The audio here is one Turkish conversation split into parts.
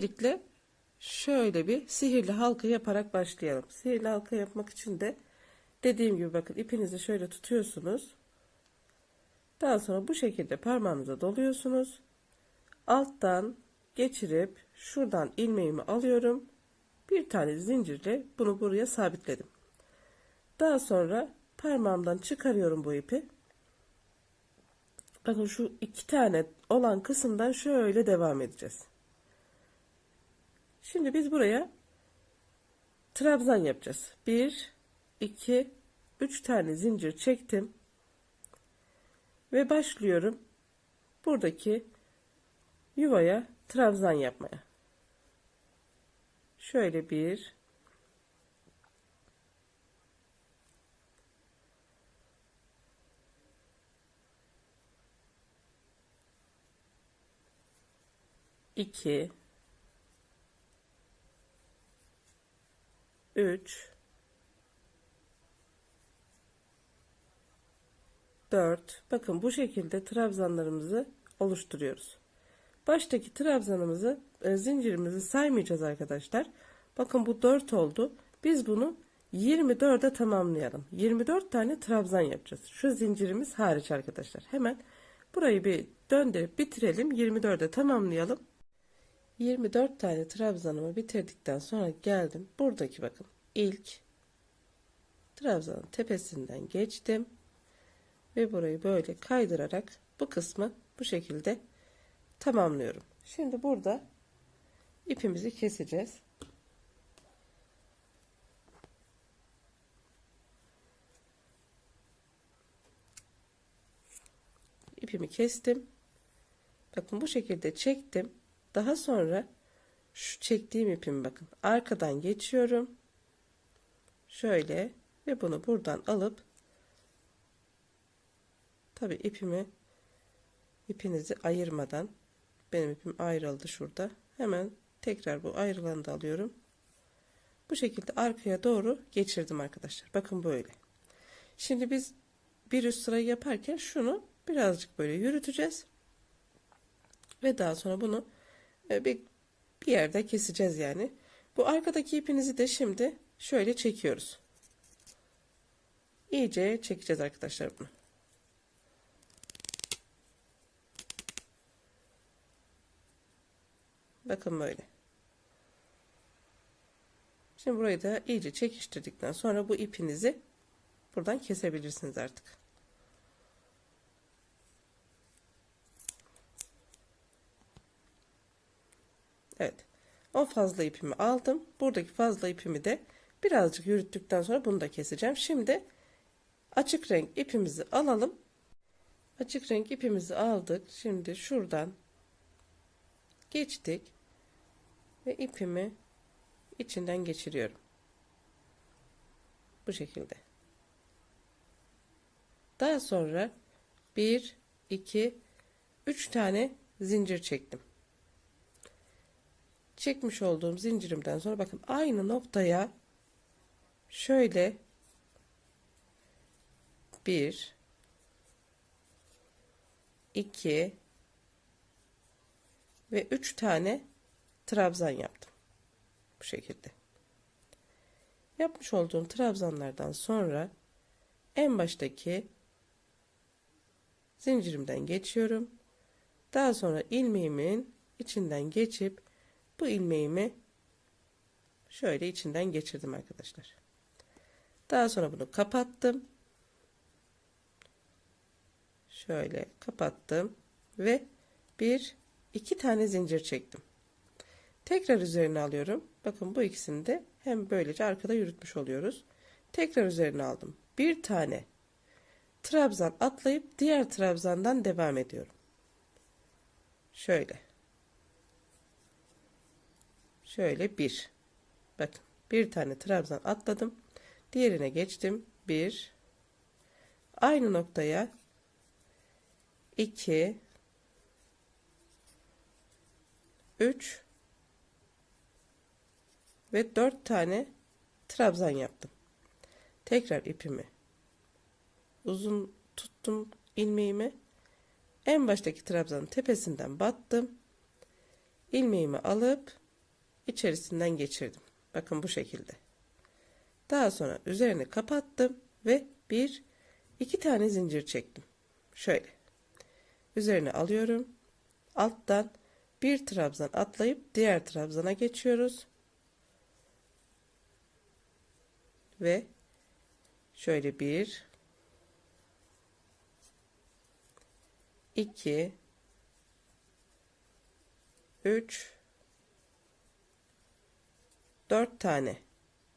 Öncelikle şöyle bir sihirli halka yaparak başlayalım. Sihirli halka yapmak için de dediğim gibi bakın ipinizi şöyle tutuyorsunuz. Daha sonra bu şekilde parmağınıza doluyorsunuz. Alttan geçirip şuradan ilmeğimi alıyorum. Bir tane zincirle bunu buraya sabitledim. Daha sonra parmağımdan çıkarıyorum bu ipi. Bakın şu iki tane olan kısımdan şöyle devam edeceğiz. Şimdi biz buraya trabzan yapacağız. 1, 2, 3 tane zincir çektim. Ve başlıyorum. Buradaki yuvaya trabzan yapmaya. Şöyle bir, iki, 3 4 bakın bu şekilde trabzanlarımızı oluşturuyoruz. Baştaki trabzanımızı e, zincirimizi saymayacağız arkadaşlar. Bakın bu 4 oldu. Biz bunu 24'e tamamlayalım. 24 tane trabzan yapacağız. Şu zincirimiz hariç arkadaşlar. Hemen burayı bir döndürüp bitirelim. 24'e tamamlayalım. 24 tane trabzanımı bitirdikten sonra geldim. Buradaki bakın ilk trabzanın tepesinden geçtim. Ve burayı böyle kaydırarak bu kısmı bu şekilde tamamlıyorum. Şimdi burada ipimizi keseceğiz. İpimi kestim. Bakın bu şekilde çektim. Daha sonra şu çektiğim ipimi bakın arkadan geçiyorum. Şöyle ve bunu buradan alıp tabi ipimi ipinizi ayırmadan benim ipim ayrıldı şurada. Hemen tekrar bu ayrılanı da alıyorum. Bu şekilde arkaya doğru geçirdim arkadaşlar. Bakın böyle. Şimdi biz bir üst sırayı yaparken şunu birazcık böyle yürüteceğiz. Ve daha sonra bunu bir, bir yerde keseceğiz yani. Bu arkadaki ipinizi de şimdi şöyle çekiyoruz. İyice çekeceğiz arkadaşlar bunu. Bakın böyle. Şimdi burayı da iyice çekiştirdikten sonra bu ipinizi buradan kesebilirsiniz artık. Evet. O fazla ipimi aldım. Buradaki fazla ipimi de birazcık yürüttükten sonra bunu da keseceğim. Şimdi açık renk ipimizi alalım. Açık renk ipimizi aldık. Şimdi şuradan geçtik ve ipimi içinden geçiriyorum. Bu şekilde. Daha sonra 1 2 3 tane zincir çektim çekmiş olduğum zincirimden sonra bakın aynı noktaya şöyle bir iki ve üç tane trabzan yaptım. Bu şekilde. Yapmış olduğum trabzanlardan sonra en baştaki zincirimden geçiyorum. Daha sonra ilmeğimin içinden geçip bu ilmeğimi şöyle içinden geçirdim arkadaşlar. Daha sonra bunu kapattım. Şöyle kapattım ve bir iki tane zincir çektim. Tekrar üzerine alıyorum. Bakın bu ikisini de hem böylece arkada yürütmüş oluyoruz. Tekrar üzerine aldım. Bir tane trabzan atlayıp diğer trabzandan devam ediyorum. Şöyle. Şöyle bir. Bakın bir tane trabzan atladım. Diğerine geçtim. Bir. Aynı noktaya iki. Üç. Ve dört tane trabzan yaptım. Tekrar ipimi uzun tuttum ilmeğimi. En baştaki trabzanın tepesinden battım. ilmeğimi alıp içerisinden geçirdim. Bakın bu şekilde. Daha sonra üzerini kapattım ve bir iki tane zincir çektim. Şöyle. Üzerine alıyorum. Alttan bir trabzan atlayıp diğer trabzana geçiyoruz. Ve şöyle bir 2 3 4 tane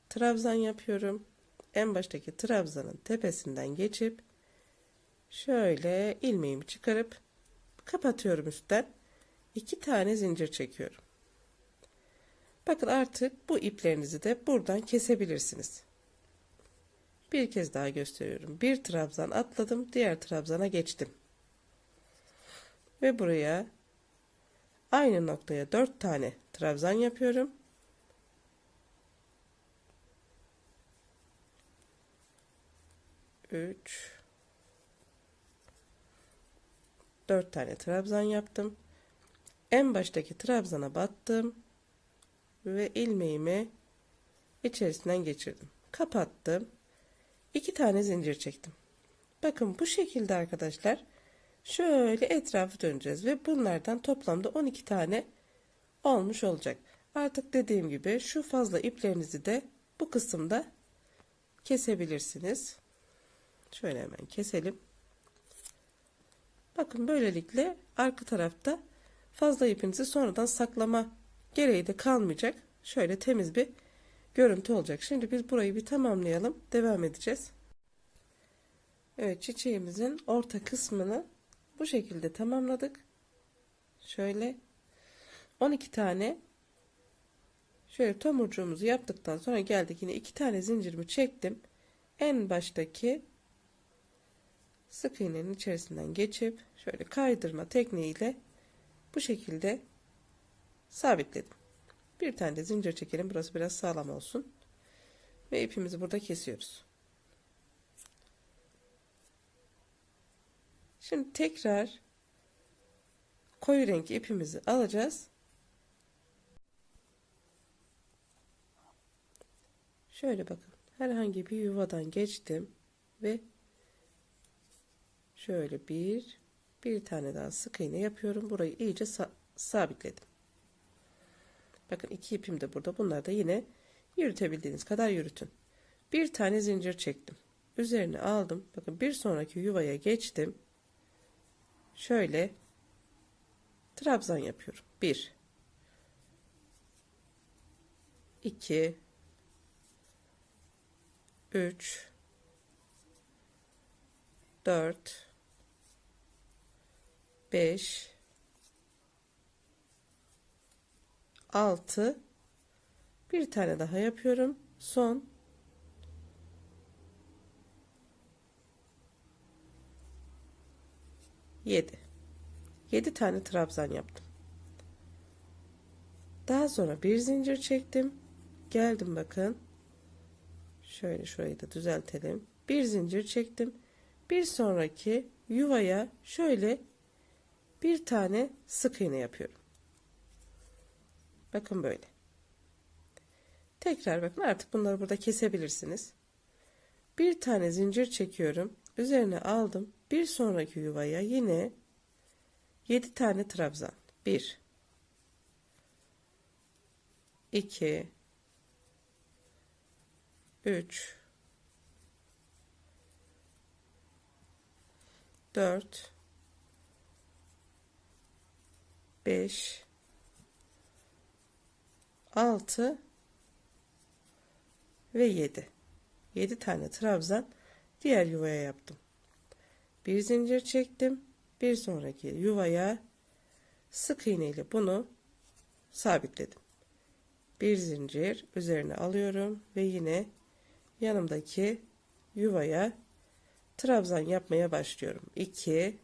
trabzan yapıyorum. En baştaki trabzanın tepesinden geçip şöyle ilmeğimi çıkarıp kapatıyorum üstten. 2 tane zincir çekiyorum. Bakın artık bu iplerinizi de buradan kesebilirsiniz. Bir kez daha gösteriyorum. Bir trabzan atladım, diğer trabzana geçtim. Ve buraya aynı noktaya 4 tane trabzan yapıyorum. Üç, dört tane trabzan yaptım. En baştaki trabzana battım ve ilmeğimi içerisinden geçirdim. Kapattım. İki tane zincir çektim. Bakın bu şekilde arkadaşlar şöyle etrafı döneceğiz ve bunlardan toplamda 12 tane olmuş olacak. Artık dediğim gibi şu fazla iplerinizi de bu kısımda kesebilirsiniz. Şöyle hemen keselim. Bakın böylelikle arka tarafta fazla ipinizi sonradan saklama gereği de kalmayacak. Şöyle temiz bir görüntü olacak. Şimdi biz burayı bir tamamlayalım. Devam edeceğiz. Evet çiçeğimizin orta kısmını bu şekilde tamamladık. Şöyle 12 tane şöyle tomurcuğumuzu yaptıktan sonra geldik yine iki tane zincirimi çektim. En baştaki sık iğnenin içerisinden geçip şöyle kaydırma tekniğiyle bu şekilde sabitledim. Bir tane de zincir çekelim. Burası biraz sağlam olsun. Ve ipimizi burada kesiyoruz. Şimdi tekrar koyu renk ipimizi alacağız. Şöyle bakın. Herhangi bir yuvadan geçtim ve şöyle bir bir tane daha sık iğne yapıyorum. Burayı iyice sa sabitledim. Bakın iki ipim de burada. Bunlar da yine yürütebildiğiniz kadar yürütün. Bir tane zincir çektim. Üzerine aldım. Bakın bir sonraki yuvaya geçtim şöyle trabzan yapıyorum. 1 2 3 4 5 6 bir tane daha yapıyorum. Son 7. 7 tane trabzan yaptım. Daha sonra bir zincir çektim. Geldim bakın. Şöyle şurayı da düzeltelim. Bir zincir çektim. Bir sonraki yuvaya şöyle bir tane sık iğne yapıyorum. Bakın böyle. Tekrar bakın artık bunları burada kesebilirsiniz. Bir tane zincir çekiyorum. Üzerine aldım. Bir sonraki yuvaya yine 7 tane trabzan. 1 2 3 4 5 6 ve 7 7 tane trabzan diğer yuvaya yaptım. Bir zincir çektim. Bir sonraki yuvaya sık iğne ile bunu sabitledim. Bir zincir üzerine alıyorum ve yine yanımdaki yuvaya trabzan yapmaya başlıyorum. 2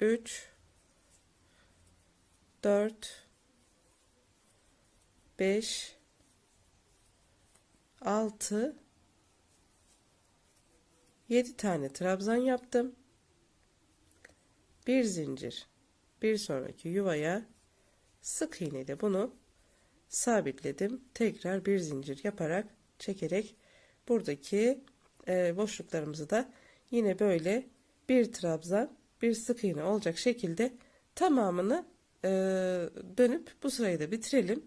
3 4 5 6 7 tane trabzan yaptım. Bir zincir. Bir sonraki yuvaya sık iğne ile bunu sabitledim. Tekrar bir zincir yaparak çekerek buradaki e, boşluklarımızı da yine böyle bir trabzan bir sık iğne olacak şekilde tamamını e, dönüp bu sırayı da bitirelim.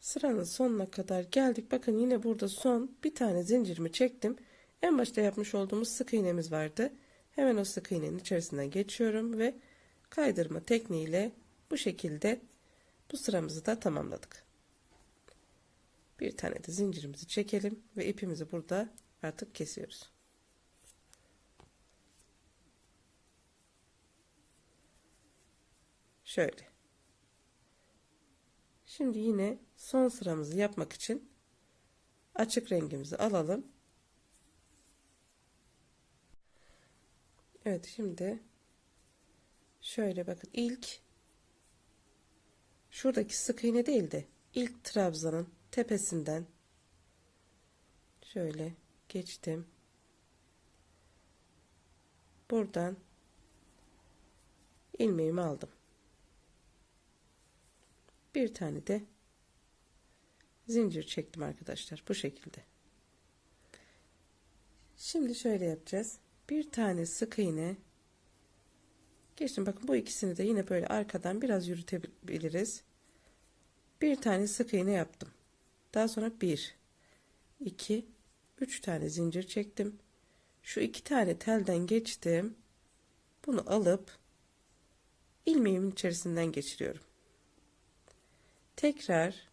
Sıranın sonuna kadar geldik. Bakın yine burada son bir tane zincirimi çektim. En başta yapmış olduğumuz sık iğnemiz vardı. Hemen o sık iğnenin içerisinden geçiyorum ve kaydırma tekniğiyle bu şekilde bu sıramızı da tamamladık. Bir tane de zincirimizi çekelim ve ipimizi burada artık kesiyoruz. Şöyle. Şimdi yine son sıramızı yapmak için açık rengimizi alalım. Evet şimdi şöyle bakın ilk şuradaki sık iğne değil de ilk trabzanın tepesinden şöyle geçtim. Buradan ilmeğimi aldım. Bir tane de zincir çektim arkadaşlar bu şekilde. Şimdi şöyle yapacağız. Bir tane sık iğne geçtim. Bakın bu ikisini de yine böyle arkadan biraz yürütebiliriz. Bir tane sık iğne yaptım. Daha sonra bir, iki, üç tane zincir çektim. Şu iki tane telden geçtim. Bunu alıp ilmeğimin içerisinden geçiriyorum. Tekrar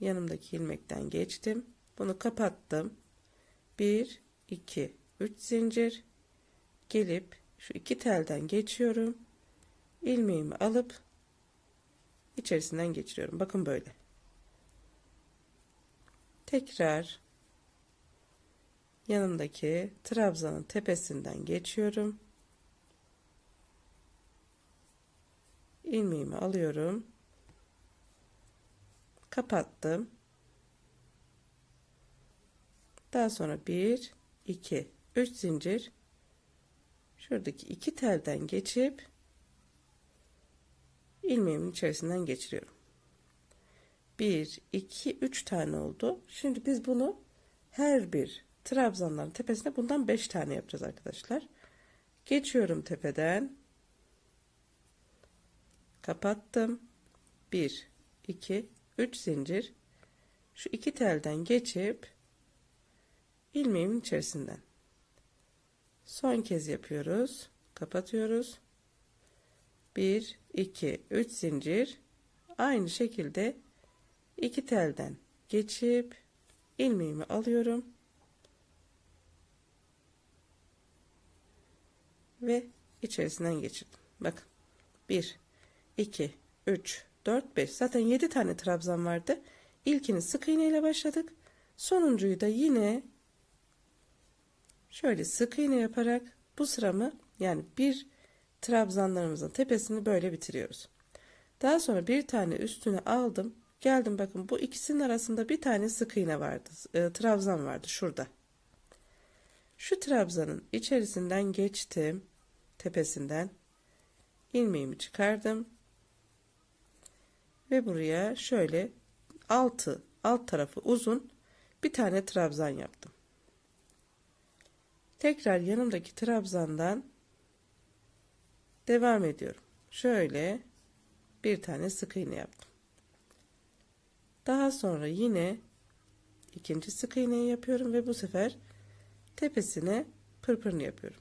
yanımdaki ilmekten geçtim. Bunu kapattım. 1 2 3 zincir gelip şu iki telden geçiyorum. ilmeğimi alıp içerisinden geçiriyorum. Bakın böyle. Tekrar yanımdaki trabzanın tepesinden geçiyorum. İlmeğimi alıyorum. Kapattım. Daha sonra 1 2 3 zincir şuradaki iki telden geçip ilmeğimin içerisinden geçiriyorum. 1 2 3 tane oldu. Şimdi biz bunu her bir trabzanların tepesine bundan 5 tane yapacağız arkadaşlar. Geçiyorum tepeden kapattım. 1 2 3 zincir. Şu iki telden geçip ilmeğimin içerisinden. Son kez yapıyoruz. Kapatıyoruz. 1 2 3 zincir. Aynı şekilde iki telden geçip ilmeğimi alıyorum. Ve içerisinden geçirdim. Bakın. 1 2, 3, 4, 5. Zaten 7 tane trabzan vardı. İlkini sık iğne ile başladık. Sonuncuyu da yine şöyle sık iğne yaparak bu sıramı yani bir trabzanlarımızın tepesini böyle bitiriyoruz. Daha sonra bir tane üstüne aldım. Geldim bakın bu ikisinin arasında bir tane sık iğne vardı. E, trabzan vardı şurada. Şu trabzanın içerisinden geçtim. Tepesinden ilmeğimi çıkardım ve buraya şöyle altı alt tarafı uzun bir tane trabzan yaptım. Tekrar yanımdaki trabzandan devam ediyorum. Şöyle bir tane sık iğne yaptım. Daha sonra yine ikinci sık iğneyi yapıyorum ve bu sefer tepesine pırpırını yapıyorum.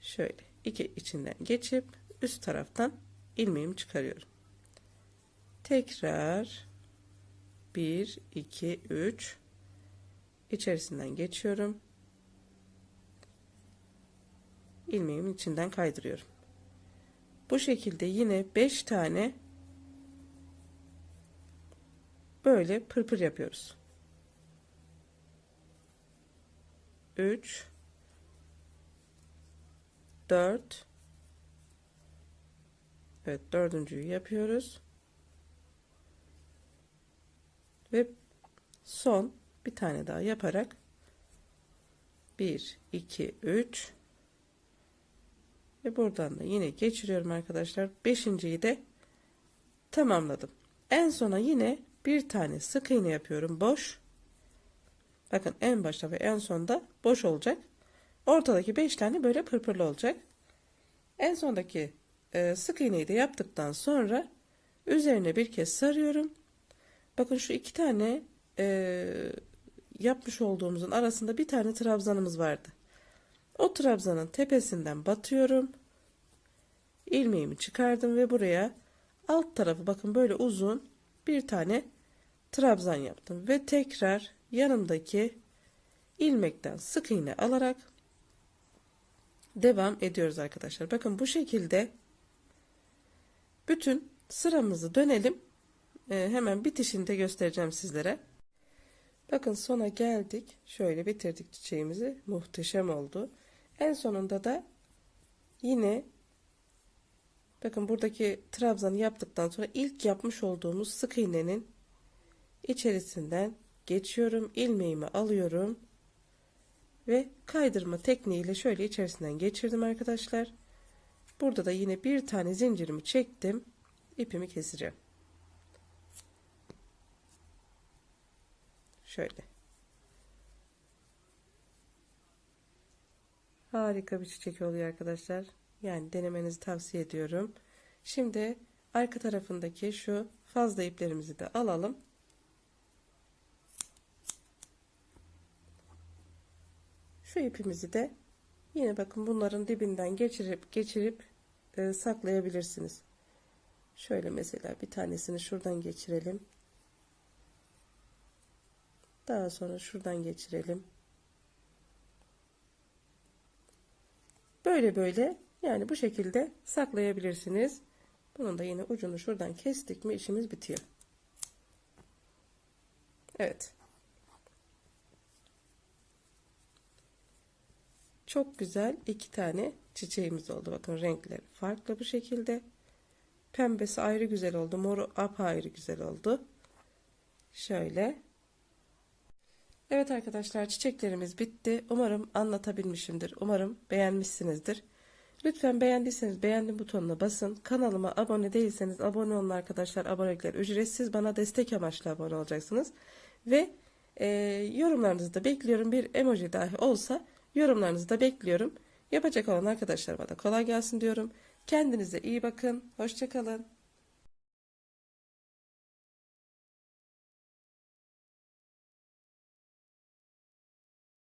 Şöyle iki içinden geçip üst taraftan ilmeğimi çıkarıyorum tekrar 1 2 3 içerisinden geçiyorum. İlmeğimin içinden kaydırıyorum. Bu şekilde yine 5 tane böyle pırpır yapıyoruz. 3 4 Evet dördüncüyü yapıyoruz ve son bir tane daha yaparak 1 2 3 Ve buradan da yine geçiriyorum arkadaşlar. Beşinciyi de tamamladım. En sona yine bir tane sık iğne yapıyorum. Boş. Bakın en başta ve en sonda boş olacak. Ortadaki 5 tane böyle pırpırlı olacak. En sondaki e, sık iğneyi de yaptıktan sonra üzerine bir kez sarıyorum. Bakın şu iki tane e, yapmış olduğumuzun arasında bir tane trabzanımız vardı. O trabzanın tepesinden batıyorum. ilmeğimi çıkardım ve buraya alt tarafı bakın böyle uzun bir tane trabzan yaptım ve tekrar yanımdaki ilmekten sık iğne alarak devam ediyoruz arkadaşlar. Bakın bu şekilde bütün sıramızı dönelim. Ee, hemen bitişinde göstereceğim sizlere. Bakın sona geldik. Şöyle bitirdik çiçeğimizi. Muhteşem oldu. En sonunda da yine bakın buradaki trabzanı yaptıktan sonra ilk yapmış olduğumuz sık iğnenin içerisinden geçiyorum. ilmeğimi alıyorum. Ve kaydırma tekniğiyle şöyle içerisinden geçirdim arkadaşlar. Burada da yine bir tane zincirimi çektim. ipimi keseceğim. Şöyle. Harika bir çiçek oluyor arkadaşlar. Yani denemenizi tavsiye ediyorum. Şimdi arka tarafındaki şu fazla iplerimizi de alalım. Şu ipimizi de yine bakın bunların dibinden geçirip geçirip e, saklayabilirsiniz. Şöyle mesela bir tanesini şuradan geçirelim. Daha sonra şuradan geçirelim. Böyle böyle yani bu şekilde saklayabilirsiniz. Bunun da yine ucunu şuradan kestik mi işimiz bitiyor. Evet. Çok güzel iki tane çiçeğimiz oldu. Bakın renkleri farklı bu şekilde. Pembesi ayrı güzel oldu. Moru apayrı güzel oldu. Şöyle. Evet arkadaşlar çiçeklerimiz bitti. Umarım anlatabilmişimdir. Umarım beğenmişsinizdir. Lütfen beğendiyseniz beğendim butonuna basın. Kanalıma abone değilseniz abone olun arkadaşlar. Abonelikler ücretsiz. Bana destek amaçlı abone olacaksınız. Ve e, yorumlarınızı da bekliyorum. Bir emoji dahi olsa yorumlarınızı da bekliyorum. Yapacak olan arkadaşlarıma da kolay gelsin diyorum. Kendinize iyi bakın. Hoşçakalın.